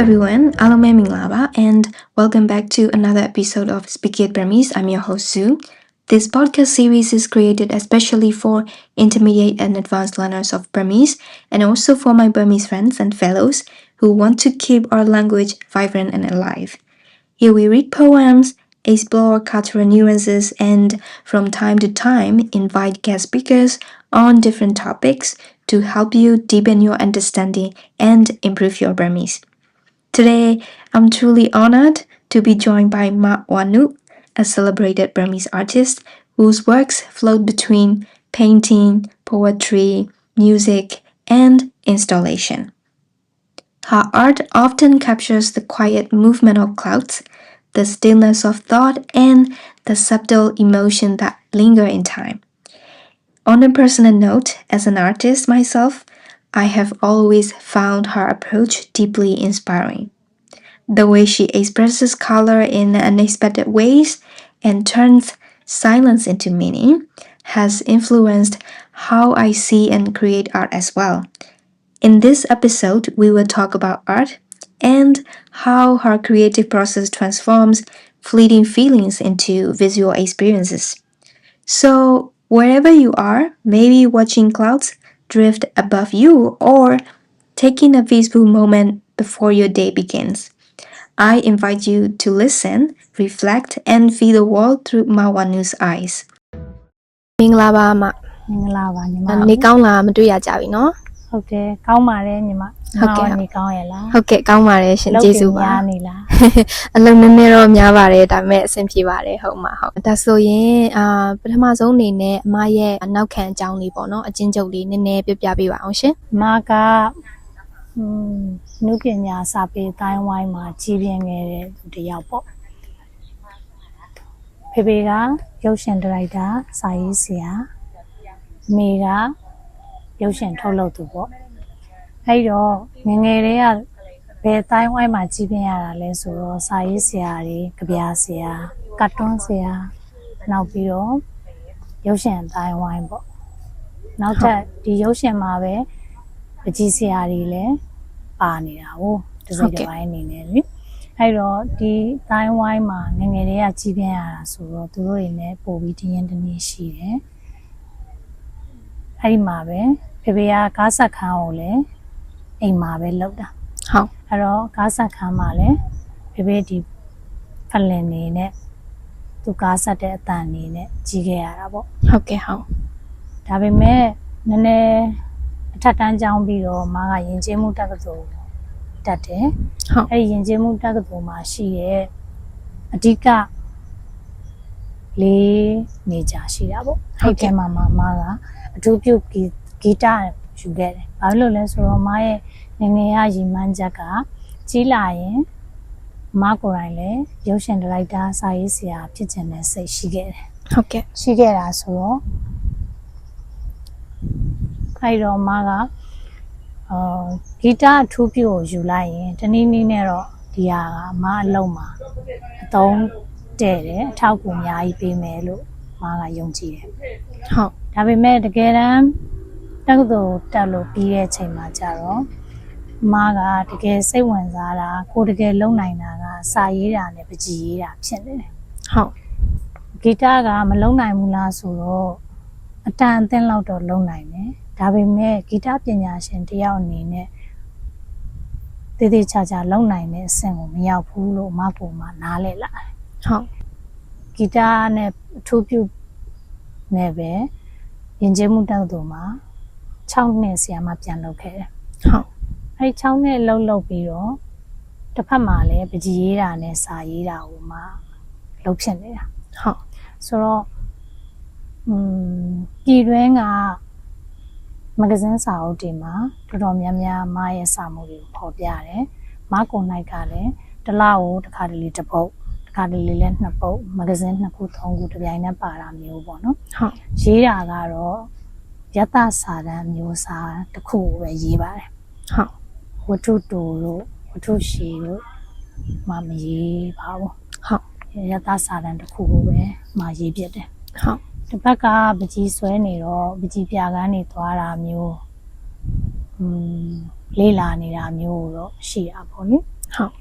Hello everyone, အားလုံးပဲမင်္ဂလာပါ and welcome back to another episode of Speak It Burmese. I'm your host Sue. This podcast series is created especially for intermediate and advanced learners of Burmese and also for my Burmese friends and fellows who want to keep our language vibrant and alive. Here we read poems, explore cultural nuances, and from time to time invite guest speakers on different topics to help you deepen your understanding and improve your Burmese. Today, I'm truly honored to be joined by Ma Wanu, a celebrated Burmese artist whose works float between painting, poetry, music, and installation. Her art often captures the quiet movement of clouds, the stillness of thought, and the subtle emotion that linger in time. On a personal note, as an artist myself, I have always found her approach deeply inspiring. The way she expresses color in unexpected ways and turns silence into meaning has influenced how I see and create art as well. In this episode, we will talk about art and how her creative process transforms fleeting feelings into visual experiences. So, wherever you are, maybe watching clouds drift above you or taking a peaceful moment before your day begins. I invite you to listen, reflect, and see the world through Mawanu's eyes. မင်္ဂလာပါအမမင်္ဂလာပါညီမ။ဒါနေ့ကောင်းလားမတွေ့ရကြပြီနော်။ဟုတ်တယ်ကောင်းပါတယ်ညီမ။ ဟုတ်ကဲ့နေကောင်းရလားဟုတ်ကဲ့ကောင်းပါတယ်ရှင်ကျေးဇူးပါနေလားအလုံးနည်းနည်းတော့များပါတယ်ဒါပေမဲ့အဆင်ပြေပါတယ်ဟုတ်မှာဟုတ်ဒါဆိုရင်အာပထမဆုံးအနေနဲ့အမရဲ့နောက်ခံအကြောင်းလေးပေါ့နော်အချင်းချုပ်လေးနည်းနည်းပြပြပေးပါအောင်ရှင်အမကอืมနုပညာစာပေတိုင်းဝိုင်းမှာကြီးပြင်းခဲ့တဲ့သူတစ်ယောက်ပေါ့ဖေဖေကရုပ်ရှင်ဒါရိုက်တာစာရေးဆရာအမေကရုပ်ရှင်ထုတ်လုပ်သူပေါ့ အဲ့တော့ငယ်ငယ်လေးကဘယ်တိုင်းဝိုင်းမှာကြီးပြင်းရတာလဲဆိုတော့စာရေးဆရာတွေကြပြဆရာကတ်တွန်းဆရာနောက်ပြီးတော့ရုပ်ရှင်တိုင်းဝိုင်းပေါ့နောက်ထပ်ဒီရုပ်ရှင်မှာပဲပကြီးဆရာတွေလည်းပါနေတာဟုတ်တစ်စိတ်တစ်ပိုင်းအနေနဲ့လေအဲ့တော့ဒီတိုင်းဝိုင်းမှာငယ်ငယ်လေးကကြီးပြင်းရတာဆိုတော့သူတို့တွေလည်းပို့ပြီးတင်းရင်တင်းနေရှိတယ်အဲ့ဒီမှာပဲဖေဖေကကားဆက်ခန်းကိုလည်း အိမ်မှာပဲလောက်တာဟုတ်အဲ့တော့ကားဆက်ခန်းမှာလည်းဖေဖေဒီဖလင်နေနဲ့သူကားဆက်တဲ့အတန်နေနဲ့ကြီးခဲ့ရတာပေါ့ဟုတ်ကဲ့ဟုတ်ဒါပေမဲ့နည်းနည်းအထက်တန်းကျောင်းပြီးတော့မားကယဉ်ကျေးမှုတက္ကသိုလ်တက်တယ်ဟုတ်အဲ့ဒီယဉ်ကျေးမှုတက္ကသိုလ်မှာရှိရဲ့အဓိကလေးနေကြရှိတာပေါ့အဲ့ဒီထဲမှာမာမားကအထူးပြုဂီဂီတယူခဲ့တယ် ဘာလို့လဲဆိုတော့မားရဲ့ငယ်ငယ်ရရီမှန်းချက်ကကြီးလာရင်မားကိုယ်တိုင်လည်းရုပ်ရှင်ဒါရိုက်တာစာရေးဆရာဖြစ်ချင်တဲ့စိတ်ရှိခဲ့တယ်ဟုတ်ကဲ့ရှိခဲ့တာဆိုတော့အဲ့တော့မကအာဂီတအထူးပြုကိုယူလိုက်ရင်တနည်းနည်းနဲ့တော့ဒီဟာကမအလုံးမှာအသုံးတဲ့တယ်အထောက်အကူအများကြီးပေးမယ်လို့မကယုံကြည်တယ်ဟုတ်ဒါပေမဲ့တကယ်တမ်း တက္ကသိုလ်တက်လို့ပြီးတဲ့အချိန်မှာကျတော့မကတကယ်စိတ်ဝင်စားတာကိုတကယ်လုံနိုင်တာကစာရေးတာနဲ့ပကြီးရေးတာဖြစ်နေတယ်ဟုတ်ဂီတကမလုံနိုင်ဘူးလားဆိုတော့အတန်အသင်းလောက်တော့လုံနိုင်တယ်ဒါပေမဲ့ဂီတပညာရှင်တယောက်အနေနဲ့တည်တည်ချာချာလုံနိုင်တဲ့အဆင့်ကိုမရောက်ဘူးလို့အမပုံမှာနားလဲလာတယ်ဟုတ်ဂီတနဲ့အထူးပြုနဲ့ပဲယဉ်ကျေးမှုတောက်သူမှာ 6နှစ်ဆရာမပြန်လုပ်ခဲ့တယ်ဟုတ်အဲဒီ6နှစ်လှုပ်လှုပ်ပြီးတော့တစ်ဖက်မှာလည်းပကြီးရေးတာနဲ့စာရေးတာကိုမှလှုပ်ဖြစ်နေတာဟုတ်ဆိုတော့อืมပြည်တွင်းကမဂဇင်းစာအုပ်တွေမှာတော်တော်များများမရဲ့စာမှုတွေကိုဖော်ပြတယ်။မကုံနိုင်ကလည်းတစ်လကိုတစ်ခါတလေတစ်ပုတ်တစ်ခါတလေလည်းနှစ်ပုတ်မဂဇင်းနှစ်ခုသုံးခုတစ်ပြိုင်တည်းပါတာမျိုးပေါ့နော်ဟုတ်။ရေးတာကတော့ ယတစာတမ်းမျိုးစာတစ်ခုကိုပဲရေးပါတယ်ဟုတ်။ဝတ္ထုတူတို့ဝတ္ထုရှည်တို့မှမရေးပါဘူးဟုတ်။ယတစာတမ်းတစ်ခုကိုပဲမှရေးပြတယ်ဟုတ်တစ်ဖက်ကပကြီးဆွဲနေတော့ပကြီးပြာကန်းနေသွားတာမျိုးอืมလေ့လာနေတာမျိုးတော့ရှိတာပေါ့လေဟုတ်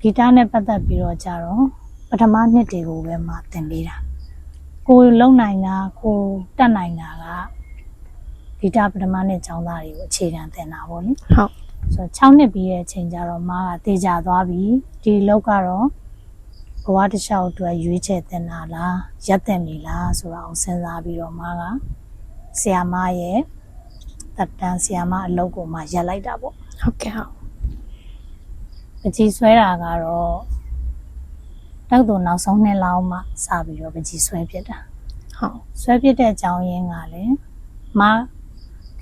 ဂီတနဲ့ပတ်သက်ပြီးတော့ကြတော့ပထမနှစ်တွေကိုပဲမှသင်ပေးတာကိုယ်လုံနိုင်တာကိုယ်တက်နိုင်တာက ဂီတပထမနှစ်ကျောင်းသားတွေကိုအခြေခံသင်တာပေါ့လေဟုတ်ဆိုတော့6နှစ်ပြီးတဲ့အချိန်ကျတော့မားကတေချာသွားပြီဒီလောက်ကတော့ဘဝတစ်လျှောက်အတွက်ရွေးချယ်တင်တာလားရက်တင်နေလားဆိုတာအောင်စဉ်းစားပြီးတော့မားကဆီယာမရဲ့တက်တန်ဆီယာမအလုပ်ကိုမှရက်လိုက်တာပေါ့ဟုတ်ကဲ့ဟုတ်ပကြီးဆွဲတာကတော့တောက်သူနောက်ဆုံးနှစ်လောက်မှစပြီးတော့ပကြီးဆွဲဖြစ်တာဟုတ်ဆွဲဖြစ်တဲ့အကြောင်းရင်းကလည်းမား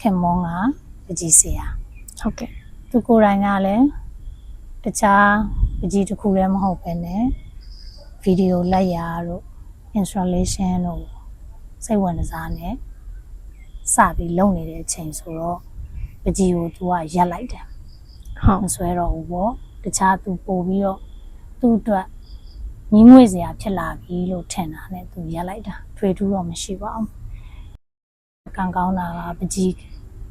ခင်မွန်းကပကြီးဆရာဟုတ်ကဲ့သူကိုယ်တိုင်ကလည်းတခြားပကြီးတစ်ခုလည်းမဟုတ်ပဲနဲ့ဗီဒီယိုလက်ရာတို့ installation တို့စိတ်ဝင်စားနဲ့စပြီးလုပ်နေတဲ့အချိန်ဆိုတော့ပကြီးကိုသူကရက်လိုက်တယ်ဟုတ်မဆွဲတော့ဘူးပေါ့တခြားသူပို့ပြီးတော့သူ့အတွက်ညီငွေစရာဖြစ်လာပြီလို့ထင်တာနဲ့သူရက်လိုက်တာထွေထူးတော့မရှိပါဘူးကံကောင်းတာကပကြီး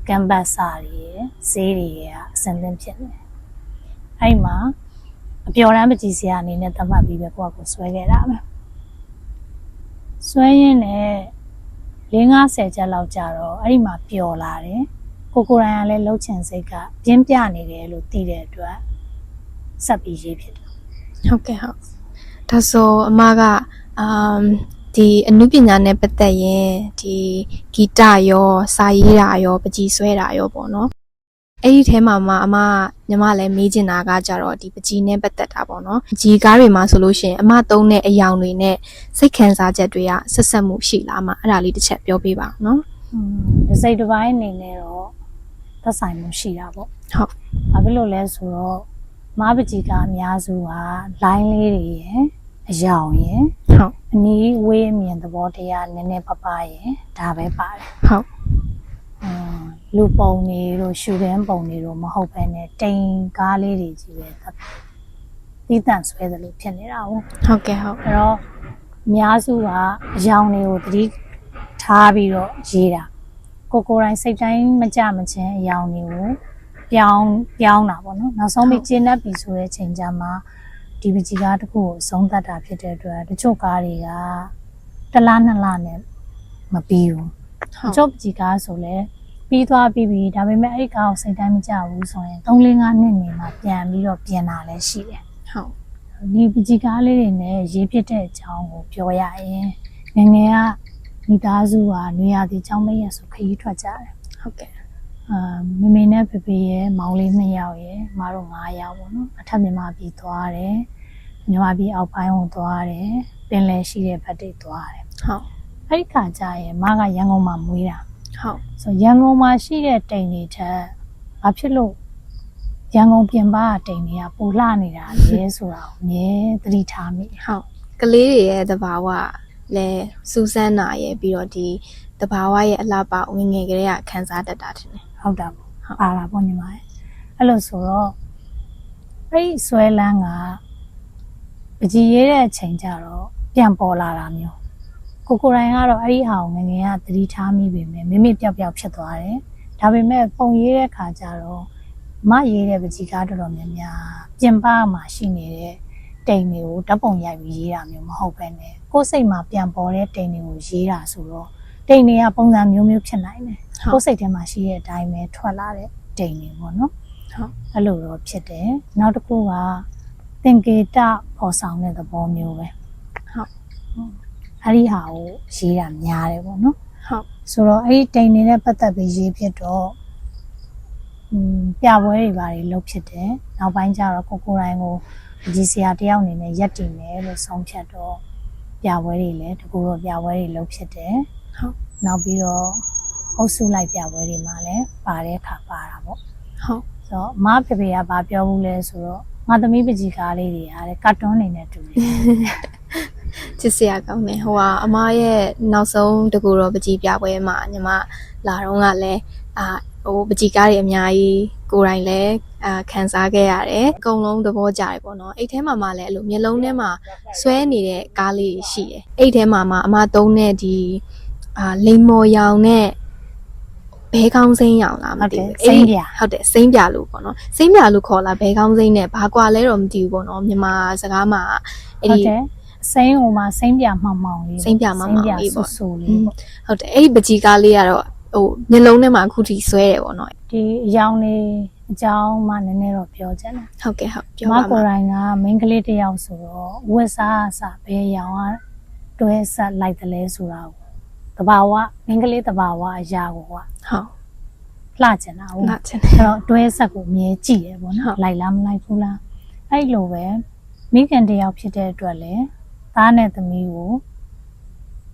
ကမ်ဘတ်စာတွေရယ်ဈေးတွေရယ်ကအစင်သင်းဖြစ်နေတယ်အဲ့ဒီမှာအပျော်တမ်းပကြီးစရာအနေနဲ့သတ်မှတ်ပြီးပဲကိုယ့်အကိုဆွဲခဲ့တာပဲဆွဲရင်းနဲ့50ချက်လောက်ကြာတော့အဲ့ဒီမှာပျော်လာတယ်ကိုကိုရိုင်းကလည်းလှုပ်ချင်စိတ်ကပြင်းပြနေတယ်လို့သိတဲ့အတွက်ဆက်ပြီးရေးဖြစ်တယ်ဟုတ်ကဲ့ဟုတ်ဒါဆိုအမကအမ် ဒီအနုပညာနဲ့ပတ်သက်ရင်ဒီဂီတရောစာရေးတာရောပကြီးဆွဲတာရောပေါ့နော်အဲ့ဒီထဲမှာမှအမညီမလည်းမေးချင်တာကကြတော့ဒီပကြီးနဲ့ပတ်သက်တာပေါ့နော်ပကြီးကားတွေမှာဆိုလို့ရှိရင်အမသုံးတဲ့အယောင်တွေနဲ့စိတ်ခံစားချက်တွေကဆက်ဆက်မှုရှိလားအမအဲ့ဒါလေးတစ်ချက်ပြောပြပါဦးနော်อืมဒီစိတ်တစ်ပိုင်းအနေနဲ့တော့သက်ဆိုင်မှုရှိတာပေါ့ဟုတ်။ဘာဖြစ်လို့လဲဆိုတော့မားပကြီးကအများစုက line လေးတွေရယ် အယောင်ရယ်ဟုတ်အနီးဝေးမြင်သဘောတရားနည်းနည်းပပရယ်ဒါပဲပါတယ်ဟုတ်။อืมလူပုံတွေတို့ရှူခင်းပုံတွေတို့မဟုတ်ဘဲနဲ့တိမ်ကားလေးတွေကြီးပဲသတ်တီးတန့်ဆွဲတယ်လို့ဖြစ်နေတာဟုတ်ဟုတ်ကဲ့ဟုတ်အဲ့တော့အများစုကအယောင်တွေကိုသတိထားပြီးတော့ရေးတာကိုကိုယ်တိုင်စိတ်တိုင်းမကြမချင်းအယောင်တွေကိုပြောင်းပြောင်းတာပေါ့နော်နောက်ဆုံးပြီးကျင်းတတ်ပြီဆိုတဲ့ချိန်ကျမှ ဒီပကြီးကားတစ်ခုကိုအဆုံးသတ်တာဖြစ်တဲ့အတွက်တချို့ကားတွေကတစ်လားနှစ်လားနဲ့မပြီးဘူးဟုတတ်ချို့ပကြီးကားဆိုလည်းပြီးသွားပြီးပြီဒါပေမဲ့အဲ့ဒီကားကိုစိတ်တိုင်းမကြဘူးဆိုရင်3 4 5နှစ်နေမှပြန်ပြီးတော့ပြင်တာလည်းရှိတယ်ဟုတ်ဒီပကြီးကားလေးတွေနဲ့ရေးဖြစ်တဲ့အကြောင်းကိုပြောရရင်ငယ်ငယ်ကမိသားစုကနွေရာသီကျောင်းမရက်ဆိုခရီးထွက်ကြတယ်ဟုတ်ကဲ့။ အာမမေနဲ့ဖေဖေရဲ့မောင်လေး2ယောက်ရဲ့မတို့9ယောက်ပေါ့နော်။အထက်မြန်မာပြည်သွားတယ်။မြန်မာပြည်အောက်ပိုင်းကိုသွားတယ်။ပင်လယ်ရှိတဲ့ဘက်တွေသွားတယ်ဟုတ်။အဲ့ဒီခါကျရင်မကရန်ကုန်မှာမွေးတာဟုတ်။ဆိုရန်ကုန်မှာရှိတဲ့တိမ်တွေထက်ဘာဖြစ်လို့ရန်ကုန်ပြင်ပကတိမ်တွေကပိုလှနေတာလဲဆိုတာကိုအမြဲသတိထားမိတယ်ဟုတ်ကလေးတွေရဲ့သဘာဝလဲစူးစမ်းတာရဲ့ပြီးတော့ဒီသဘာဝရဲ့အလှပဝင်ငယ်ကလေးကခန်းစားတတ်တာထင်တယ် ဟုတ်တာပေါ့ဟုတ်ပါတာပေါ့ညီမရဲ့အဲ့လိုဆိုတော့အဲ့ဒီဆွဲလန်းကပကြီးရေးတဲ့အချိန်ကျတော့ပြန်ပေါ်လာတာမျိုးကိုကိုယ်တိုင်ကတော့အဲ့ဒီဟာကိုငယ်ငယ်ကသတိထားမိပေမဲ့မိမိပျောက်ပျောက်ဖြစ်သွားတယ်ဒါပေမဲ့ပုံရေးတဲ့ခါကျတော့မရေးတဲ့ပကြီးကားတော်တော်များများပြင်ပမှာရှိနေတဲ့တိမ်တွေကိုဓာတ်ပုံရိုက်ပြီးရေးတာမျိုးမဟုတ်ပဲနဲ့ကိုယ်စိတ်မှာပြန်ပေါ်တဲ့တိမ်တွေကိုရေးတာဆိုတော့တိမ်တွေကပုံစံမျိုးမျိုးဖြစ်နိုင်တယ်ဟုတ် ကိုယ်စိတ်ထဲမှာရှိတဲ့အတိုင်းပဲထွက်လာတဲ့တိမ်တွေပေါ့နော်ဟုတ်အဲ့လိုတော့ဖြစ်တယ်နောက်တစ်ခုကသင်္ကေတပေါ်ဆောင်တဲ့သဘောမျိုးပဲဟုတ်အဲ့ဒီဟာကိုရေးတာများတယ်ပေါ့နော်ဟုတ်ဆိုတော့အဲ့ဒီတိမ်တွေနဲ့ပတ်သက်ပြီးရေးဖြစ်တော့อืมပြပွဲတွေဘာတွေလုပ်ဖြစ်တယ်နောက်ပိုင်းကျတော့ကိုကိုယ်တိုင်ကိုဒီဆရာတယောက်အနေနဲ့ရက်တည်မယ်လို့ဆုံးဖြတ်တော့ပြပွဲတွေလည်းတကူတော့ပြပွဲတွေလုပ်ဖြစ်တယ်ဟုတ်နောက်ပြီးတော့ အုပ်စုလိုက်ပြပွဲတွေမှာလည်းပါတဲ့အခါပါတာပေါ့ဟုတ်ဆိုတော့မဖေဖေကဘာပြောဘူးလဲဆိုတော့ငါသမီးပကြီးကားလေးတွေအားတဲ့ကာတွန်းနေနဲ့တူတယ်ချစ်စရာကောင်းတယ်ဟိုကအမရဲ့နောက်ဆုံးတကူတော့ပကြီးပြပွဲမှာညီမလာတော့ကလည်းအာဟိုပကြီးကားတွေအများကြီးကိုယ်တိုင်လည်းအာခံစားခဲ့ရတယ်အကုန်လုံးသဘောကျတယ်ပေါ့နော်အဲ့ထဲမှာမှလည်းအဲ့လိုမျိုးလုံးထဲမှာဆွဲနေတဲ့ကားလေးတွေရှိတယ်အဲ့ထဲမှာမှအမသုံးတဲ့ဒီအာလိမ်မော်ရောင်နဲ့ ဘဲကောင်းစိမ်းရောင်လားမသိဘူးဟုတ်တယ်စိမ်းပြဟုတ်တယ်စိမ်းပြလို့ပေါ့နော်စိမ်းပြလို့ခေါ်လားဘဲကောင်းစိမ်းနဲ့ဘာကွာလဲတော့မသိဘူးပေါ့နော်မြန်မာစကားမှာအဲ့ဟုတ်ဒီတယ်စိမ်းဟိုမှာစိမ်းပြမှောင်မှောင်လေးစိမ်းပြမှောင်မှောင်လေးပေါ့ဆူဆူလေးပေါ့ဟုတ်တယ်အဲ့ဒီပကြီးကားလေးကတော့ဟိုမျက်လုံးထဲမှာအခုထိဆွဲတယ်ပေါ့နော်ဒီအယောင်လေးအကြောင်းမှနည်းနည်းတော့ပြောချင်တယ်ဟုတ်ကဲ့ဟုတ်။ပြောမပါကိုမယ်ယ်တိုင်ကမိန်းကလေးတစ်ယောက်ဆိုတော့ဝက်စားအစားပဲရောင်ကတွဲဆက်လိုက်တယ်လဲဆိုတာကို တဘာဝမိန်းကလေးတဘာဝအရာကိုကဟုတ်လှချင်တာဟုတ်ငါချင်တယ်အဲ့တော့တွဲဆက်ကိုအမြဲကြည့်ရပေါ့ဟုတ်နော်လိုက်လားမလိုက်ဘူးလားအဲ့လိုပဲမိခင်တစ်ယောက်ဖြစ်တဲ့အတွက်လည်းသားနဲ့သမီးကို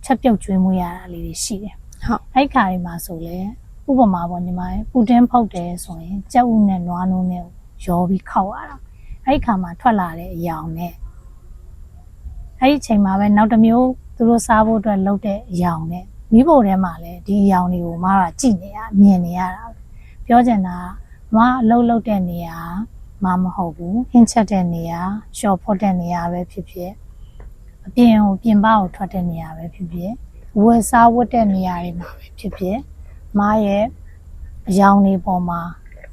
ချက်ပြုတ်ကျွေးမွေးရတာလေးတွေရှိတယ်ဟုတ်အဲ့ခါတွေမှာဆိုလဲဥပမာပေါ့ညီမရေပူတင်းဖုတ်တယ်ဆိုရင်ကြက်ဥနဲ့နွားနိုးနဲ့ရောပြီးခောက်ရတာအဲ့ဒီခါမှာထွက်လာတဲ့အယောင်နဲ့အဲ့ဒီအချိန်မှာပဲနောက်တစ်မျိုးသူတို့စားဖို့အတွက်လုပ်တဲ့အယောင်နဲ့ မိဖို့ထဲမှာလည်းဒီအယောင်တွေကိုမကကြည့်နေရမြင်နေရတာပြောချင်တာကမအလုပ်လုပ်တဲ့နေရာမမဟုတ်ဘူးဟင်းချက်တဲ့နေရာရှော့ဖော့တဲ့နေရာပဲဖြစ်ဖြစ်အပြင်ကိုပြင်ပကိုထွက်တဲ့နေရာပဲဖြစ်ဖြစ်ဝယ်စားဝတ်တဲ့နေရာတွေမှာပဲဖြစ်ဖြစ်မရဲ့အယောင်တွေပေါ်မှာ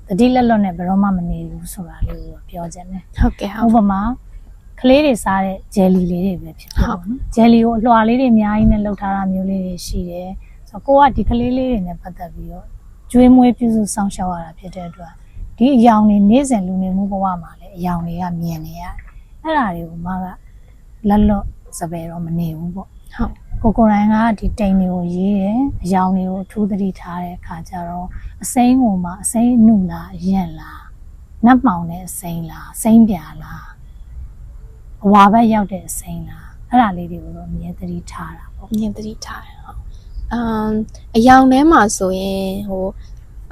တတိလက်လွတ်နဲ့ဘယ်တော့မှမနေဘူးဆိုတာလေးကိုပြောချင်တယ်ဟုတ်ကဲ့ဟုတ်ဥပမာ ကလေးတွေစားတဲ့ဂျယ်လီလေးတွေပဲဖြစ်ဖြစ်ဟုတ်ပေါ့နော်ဂျယ်လီကိုအလွှာလေးတွေအများကြီးနဲ့လှုပ်ထားတာမျိုးလေးတွေရှိတယ်ဆိုတော့ကိုကဒီကလေးလေးတွေနဲ့ပတ်သက်ပြီးတော့ကျွေးမွေးပြုစုစောင့်ရှောက်ရတာဖြစ်တဲ့အတွက်ဒီအယောင်တွေနေ့စဉ်လူနေမှုဘဝမှာလည်းအယောင်တွေကမြင်နေရတယ်အဲ့ဒါတွေကိုမကလက်လွတ်စပယ်တော့မနေဘူးပေါ့ဟုတ်ကိုကိုယ်တိုင်ကဒီတိမ်တွေကိုရေးတယ်အယောင်တွေကိုအထူးသတိထားတဲ့အခါကျတော့အစိမ်းကိုမှအစိမ်းအနုလားအရင်လားနတ်မှောင်တဲ့အစိမ်းလားစိမ်းပြာလား အဝါဘက်ရောက်တဲ့အစိမ်းလားအဲ့ဒါလေးတွေကိုတော့အမြဲသတိထားတာပေါ့မြင်သတိထားတယ်ဟုတ်အမ်အယောင်ထဲမှာဆိုရင်ဟို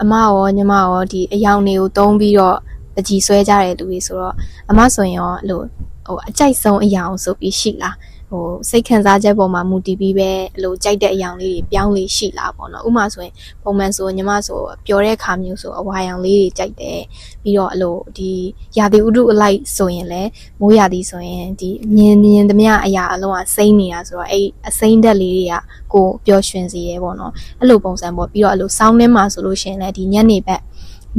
အမရောညီမရောဒီအယောင်တွေကိုတုံးပြီးတော့ပကြီးဆွဲကြတဲ့လူတွေဆိုတော့အမဆိုရင်ရောအဲ့လိုဟိုအကြိုက်ဆုံးအယောင်ဆိုပြီးရှိလား ဟိုစိတ်ခံစားချက်ပေါ်မှာမူတည်ပြီးပဲအဲ့လိုကြိုက်တဲ့အယောင်လေးတွေပြောင်းလေးရှိလားပေါ့နော်ဥပမာဆိုရင်ပုံမှန်ဆိုညီမဆိုပျော်တဲ့ခါမျိုးဆိုအဝါရောင်လေးတွေကြိုက်တယ်ပြီးတော့အဲ့လိုဒီရာသီဥတုအလိုက်ဆိုရင်လည်းမိုးရာသီဆိုရင်ဒီမြင်မြင်သမျှအရာအလုံးကစိမ့်နေတာဆိုတော့အဲ့အစိမ့်ဓာတ်လေးတွေကကိုပျော်ရွှင်စေရဲပေါ့နော်အဲ့လိုပုံစံပေါ့ပြီးတော့အဲ့လိုစောင်းထဲမှာဆိုလို့ရှိရင်လည်းဒီညနေဘက်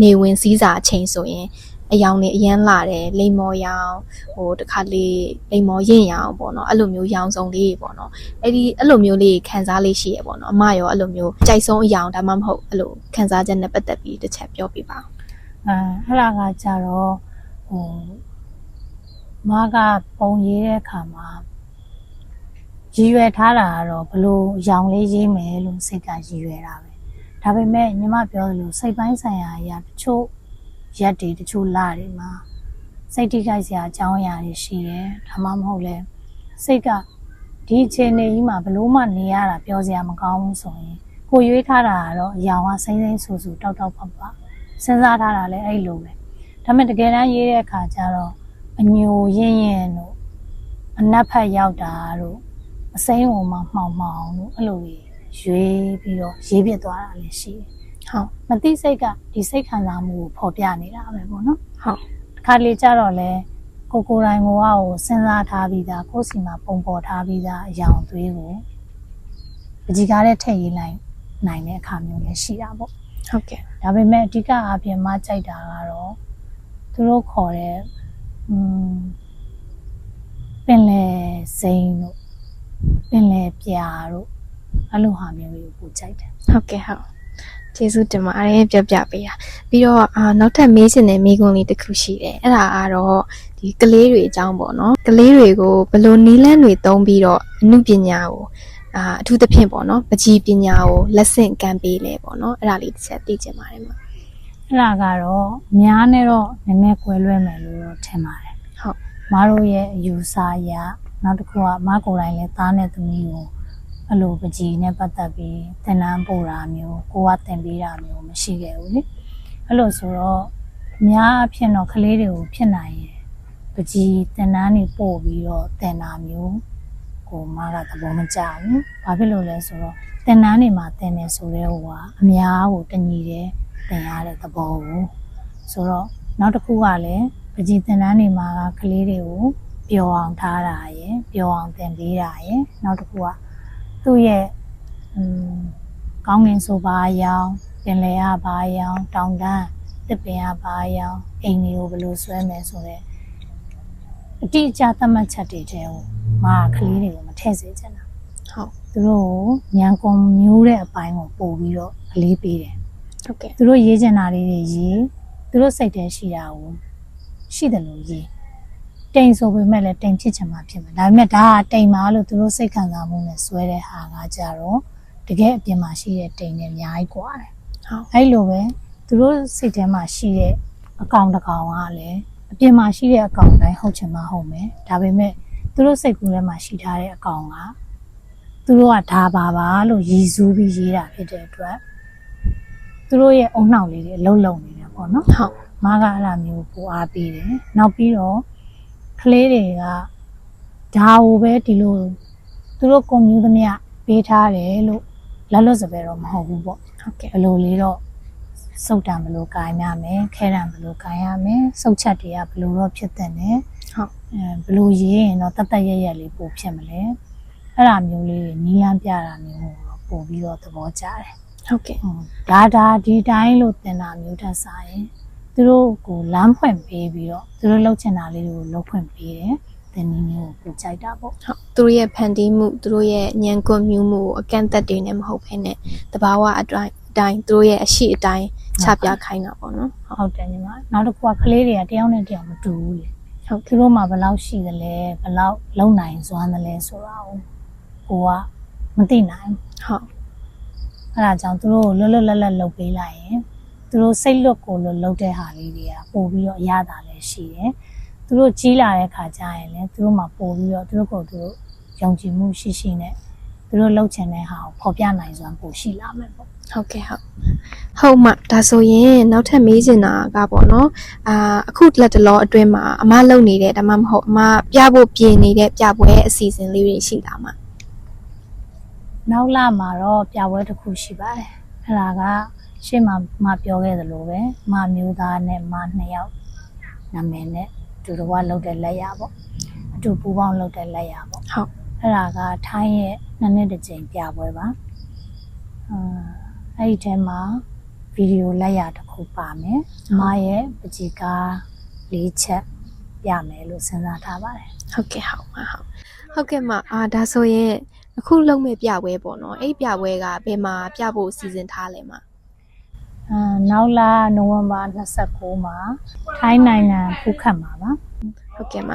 နေဝင်စည်းစာအချိန်ဆိုရင် အယောင်တွေအရန်လာတယ်လိမ္မော်ရောင်ဟိုတခါလေးလိမ္မော်ရင့်ရောင်ပေါ့နော်အဲ့လိုမျိုးရောင်စုံလေးတွေပေါ့နော်အဲ့ဒီအဲ့လိုမျိုးလေးခံစားလေးရှိရပေါ့နော်အမရောအဲ့လိုမျိုးကြိုက်ဆုံးအယောင်ဒါမှမဟုတ်အဲ့လိုခံစားချက်နဲ့ပတ်သက်ပြီးတစ်ချက်ပြောပြပါဦးအဲအဲ့ဒါကကြတော့ဟိုမကပုံရေးတဲ့အခါမှာရည်ရွယ်ထားတာကတော့ဘလို့ရောင်လေးရေးမယ်လို့စိတ်ကရည်ရွယ်တာပဲဒါပေမဲ့ညီမပြောသလိုစိတ်ပိုင်းဆိုင်ရာအရာတချို့ ရက်တွေတချို့လတွေမှာစိတ်ထိခိုက်စရာအကြောင်းအရာတွေရှိတယ်ဒါမှမဟုတ်လဲစိတ်ကဒီအခြေအနေကြီးမှာဘလို့မှနေရတာပြောစရာမကောင်းဘူးဆိုရင်ကိုရွေးထားတာကတော့အရာကစိမ့်စိမ့်ဆူဆူတောက်တောက်ပပစဉ်းစားထားတာလည်းအဲ့လိုပဲဒါပေမဲ့တကယ်တမ်းရေးတဲ့အခါကျတော့အညိုရင့်ရင်တို့အနက်ဖက်ရောက်တာတို့အစိမ်းဝင်မှမှောင်မှောင်တို့အဲ့လိုကြီးရွေးပြီးတော့ရေးပြသွားတာလည်းရှိတယ် ဟုတ်မသိစိတ်ကဒီစိတ်ခံစားမှုကိုပေါ်ပြနေတာပဲပေါ့နော်ဟုတ်တစ်ခါတလေကျတော့လေကိုကိုယ်တိုင်ကိုကကိုစဉ်းစားထားပြီးသားကိုယ့်စီမှာပုံပေါ်ထားပြီးသားအယောင်သွေးကိုပကြီးကားတဲ့ထည့်ရေးလိုက်နိုင်တဲ့အခါမျိုးလည်းရှိတာပေါ့ဟုတ်ကဲ့ဒါပေမဲ့အဓိကအပြင်မကြိုက်တာကတော့သူတို့ခေါ်တဲ့อืมပင်လေစိန်တို့ပင်လေပြာတို့အဲ့လိုဟာမျိုးတွေကိုပိုကြိုက်တယ်ဟုတ်ကဲ့ဟုတ် ကျေးဇူးတင်ပါတယ်ပြောပြပေးတာပြီးတော့အာနောက်ထပ်မေးချင်တဲ့မေးခွန်းလေးတစ်ခုရှိတယ်အဲ့ဒါကတော့ဒီကလေးတွေအကြောင်းပေါ့နော်ကလေးတွေကိုဘယ်လိုနီးလန်းတွေသုံးပြီးတော့အမှုပညာကိုအာအထူးသဖြင့်ပေါ့နော်ပကြီးပညာကိုလက်ဆင့်ကမ်းပေးလဲပေါ့နော်အဲ့ဒါလေးတစ်ချက်သိချင်ပါတယ်မှာအဲ့ဒါကတော့များနဲ့တော့နည်းနည်းကွဲလွဲမယ်လို့တော့ထင်ပါတယ်ဟုတ်မတို့ရဲ့အယူဆအရနောက်တစ်ခုကမကိုယ်တိုင်လည်းသားနဲ့သမီးကို အဲ့လိုပကြီးနဲ့ပတ်သက်ပြီးသင်တန်းပို့တာမျိုးကိုကသင်ပေးတာမျိုးမရှိခဲ့ဘူးလေအဲ့လိုဆိုတော့အများအဖြစ်တော့ကလေးတွေကိုဖြစ်နိုင်ရင်ပကြီးသင်တန်းတွေပို့ပြီးတော့သင်တာမျိုးကိုမကသဘောမကျဘူးဘာဖြစ်လို့လဲဆိုတော့သင်တန်းတွေမှာသင်နေဆိုတဲ့ဟိုကအများကိုတညီတယ်သင်ရတဲ့သဘောကိုဆိုတော့နောက်တစ်ခုကလည်းပကြီးသင်တန်းတွေမှာကကလေးတွေကိုပျော်အောင်ထားတာရယ်ပျော်အောင်သင်ပေးတာရယ်နောက်တစ်ခုက သူ့ရဲ့อืมကောင်းငင်ဆိုပါအရောင်ပင်လယ်ကဘာအရောင်တောင်တန်းတစ်ပင်ကဘာအရောင်အိမ်တွေကိုဘယ်လိုဆွဲမယ်ဆိုတော့အတိအကျသတ်မှတ်ချက်တွေတဲကိုမာကလေးတွေကိုမထည့်စေချင်တာဟုတ်သူတို့ကိုညံကုန်မျိုးတဲ့အပိုင်းကိုပို့ပြီးတော့အလေးပေးတယ်ဟုတ်ကဲ့သူတို့ရေးချင်တာလေးတွေရေးသူတို့စိတ်ထဲရှိတာကိုရှိတယ်လို့ရေး တိမ်ဆိုပေမဲ့လည်းတိမ်ဖြစ်ချင်မှဖြစ်မယ်ဒါပေမဲ့ဒါကတိမ်ပါလို့သူတို့စိတ်ခံစားမှုနဲ့စွဲတဲ့ဟာကကြတော့တကယ်အပြင်မှာရှိတဲ့တိမ်နဲ့အများကြီးကွာတယ်ဟုတ်အဲ့လိုပဲသူတို့စိတ်ထဲမှာရှိတဲ့အကောင်တကောင်ကလည်းအပြင်မှာရှိတဲ့အကောင်တိုင်းဟုတ်ချင်မှဟုတ်မယ်ဒါပေမဲ့သူတို့စိတ်ကူးထဲမှာရှိထားတဲ့အကောင်ကသူတို့ကဒါပါပါလို့ရည်စူးပြီးရေးတာဖြစ်တဲ့အတွက်သူတို့ရဲ့အုံနှောက်လေးတွေအလုံးလုံးနေတယ်ပေါ့နော်ဟုတ်မားကအဲ့လိုမျိုးပူအားပေးတယ်နောက်ပြီးတော့ ကလေးတွေကဒါကိုပဲဒီလိုသူတို့ကွန်မြူသမျှပေးထားတယ်လို့လက်လွတ်စပယ်တော့မဟုတ်ဘူးပေါ့ဟုတ်ကဲ့ဘယ်လိုလေးတော့စုတ်တံဘယ်လိုကိုင်းရမယ်ခဲတံဘယ်လိုကိုင်းရမယ်စုတ်ချက်တွေကဘယ်လိုတော့ဖြစ်တဲ့နဲ့ဟုတ်အဲဘယ်လိုရေးရင်တော့တတ်တတ်ရရလေးပို့ဖြစ်မလဲအဲ့လိုမျိုးလေးတွေနီးလန်းပြတာမျိုးကိုတော့ပို့ပြီးတော့သဘောကျတယ်ဟုတ်ကဲ့ဟုတ်ဒါဒါဒီတိုင်းလို့တင်တာမျိုးတက်စားရင် သူတို့ကိုလမ်းဖွင့်ပေးပြီးတော့သူတို့လှုပ်ချင်တာလေးတွေကိုလှုပ်ဖွင့်ပေးတယ်တင်နည်းမျိုးကိုကြိုက်တာပေါ့ဟုတ်သူတို့ရဲ့ဖန်တီးမှုသူတို့ရဲ့ညံကွန်မြူမှုကိုအကန့်အသတ်တွေနဲ့မဟုတ်ဘဲနဲ့တဘာဝအတိုင်းအတိုင်းသူတို့ရဲ့အရှိအတိုင်းချပြခိုင်းတာပေါ့နော်ဟုတ်တယ်ညီမနောက်တစ်ခုကကလေးတွေကတယောက်နဲ့တယောက်မတူဘူးလေဟုတ်သူတို့မှာဘယ်လောက်ရှိသလဲဘယ်လောက်လုံနိုင်စွမ်းသလဲဆိုတာကိုကိုကမသိနိုင်ဘူးဟုတ်အဲ့ဒါကြောင့်သူတို့ကိုလွတ်လွတ်လပ်လပ်လုပ်ပေးလိုက်ရင် သူတို့စိတ်လွတ်ကိုလို့လုပ်တဲ့ဟာလေးတွေကပို့ပြီးတော့အရသာလည်းရှိတယ်သူတို့ကြီးလာတဲ့ခါကျရင်လည်းသူတို့မှာပို့ပြီးတော့သူတို့ကိုယ်သူတို့ယုံကြည်မှုရှိရှိနဲ့သူတို့လှုပ်ချင်တဲ့ဟာကိုဖော်ပြနိုင်စွမ်းပို့ရှိလာမယ်ပေါ့ဟုတ်ကဲ့ဟုတ်ဟုတ်မှဒါဆိုရင်နောက်ထပ်မေးချင်တာကပေါ့နော်အာအခုလက်တလောအတွင်းမှာအမလုံနေတဲ့ဒါမှမဟုတ်အမပြဖို့ပြင်နေတဲ့ပြပွဲအစီအစဉ်လေးတွေရှိတာမှာနောက်လာမှာတော့ပြပွဲတစ်ခုရှိပါတယ်အဲ့ဒါက ရှေ့မှာမပြောခဲ့သလိုပဲမမျိုးသားနဲ့မနှစ်ယောက်နာမည်နဲ့သူတို့ကလှုပ်တဲ့လက်ရပေါ့အတူပူပေါင်းလှုပ်တဲ့လက်ရပေါ့ဟုတ်အဲ့ဒါကထိုင်းရဲ့နှစ်နှစ်တစ်ကြိမ်ပြပွဲပါအာအဲ့ဒီထဲမှာဗီဒီယိုလက်ရတစ်ခုပါမယ်အမရဲ့ပကြီကားလေးချက်ပြမယ်လို့စဉ်းစားထားပါတယ်ဟုတ်ကဲ့ဟုတ်ပါဟုတ်ဟုတ်ကဲ့မအာဒါဆိုရင်အခုလုံမဲ့ပြပွဲပေါ့နော်အဲ့ပြပွဲကဘယ်မှာပြဖို့စီစဉ်ထားလဲမ အာနောက်လာနိုဝင်ဘာ29မှာထိုင်းနိုင်ငံဖူးခတ်မှာပါဟုတ်ကဲ့မ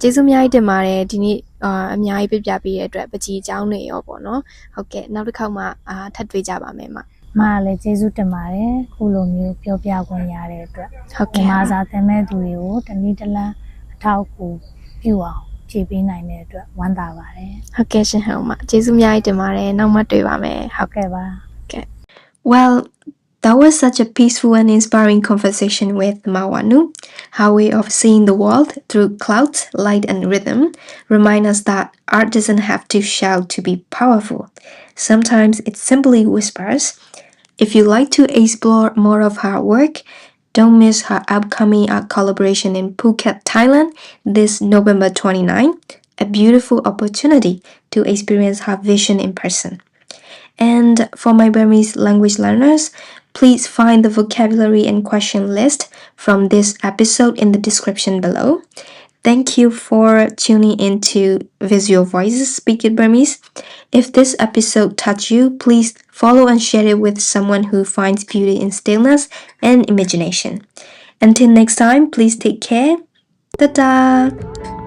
ကျေးဇူးအများကြီးတင်ပါတယ်ဒီနေ့အာအများကြီးပြပြပေးတဲ့အတွက်ပကြီးအကြောင်းတွေရောပေါ့နော်ဟုတ်ကဲ့နောက်တစ်ခေါက်မှအာထပ်တွေ့ကြပါမယ်မမကလည်းကျေးဇူးတင်ပါတယ်ခုလိုမျိုးပြောပြခွင့်ရတဲ့အတွက်ဟုတ်မြကဲ့မာစာသင်မဲ့သူတွေကိုတနည်းတစ်လမ်းအထောက်အကူပြုအောင်ဖြည့်ပေးနိုင်တဲ့အတွက်ဝမ်းသာပါတယ်ဟုတ်ကဲ့ရှင်ဟောင်းမကျေးဇူးအများကြီးတင်ပါတယ်နောက်မှတွေ့ပါမယ်ဟုတ်ဟုတ်ကဲ့ပါ Well, that was such a peaceful and inspiring conversation with Mawanu. Her way of seeing the world through clouds, light, and rhythm remind us that art doesn't have to shout to be powerful. Sometimes it simply whispers. If you like to explore more of her work, don't miss her upcoming art collaboration in Phuket, Thailand this November 29, a beautiful opportunity to experience her vision in person. And for my Burmese language learners, please find the vocabulary and question list from this episode in the description below. Thank you for tuning into Visual Voices Speak It Burmese. If this episode touched you, please follow and share it with someone who finds beauty in stillness and imagination. Until next time, please take care. Ta-da!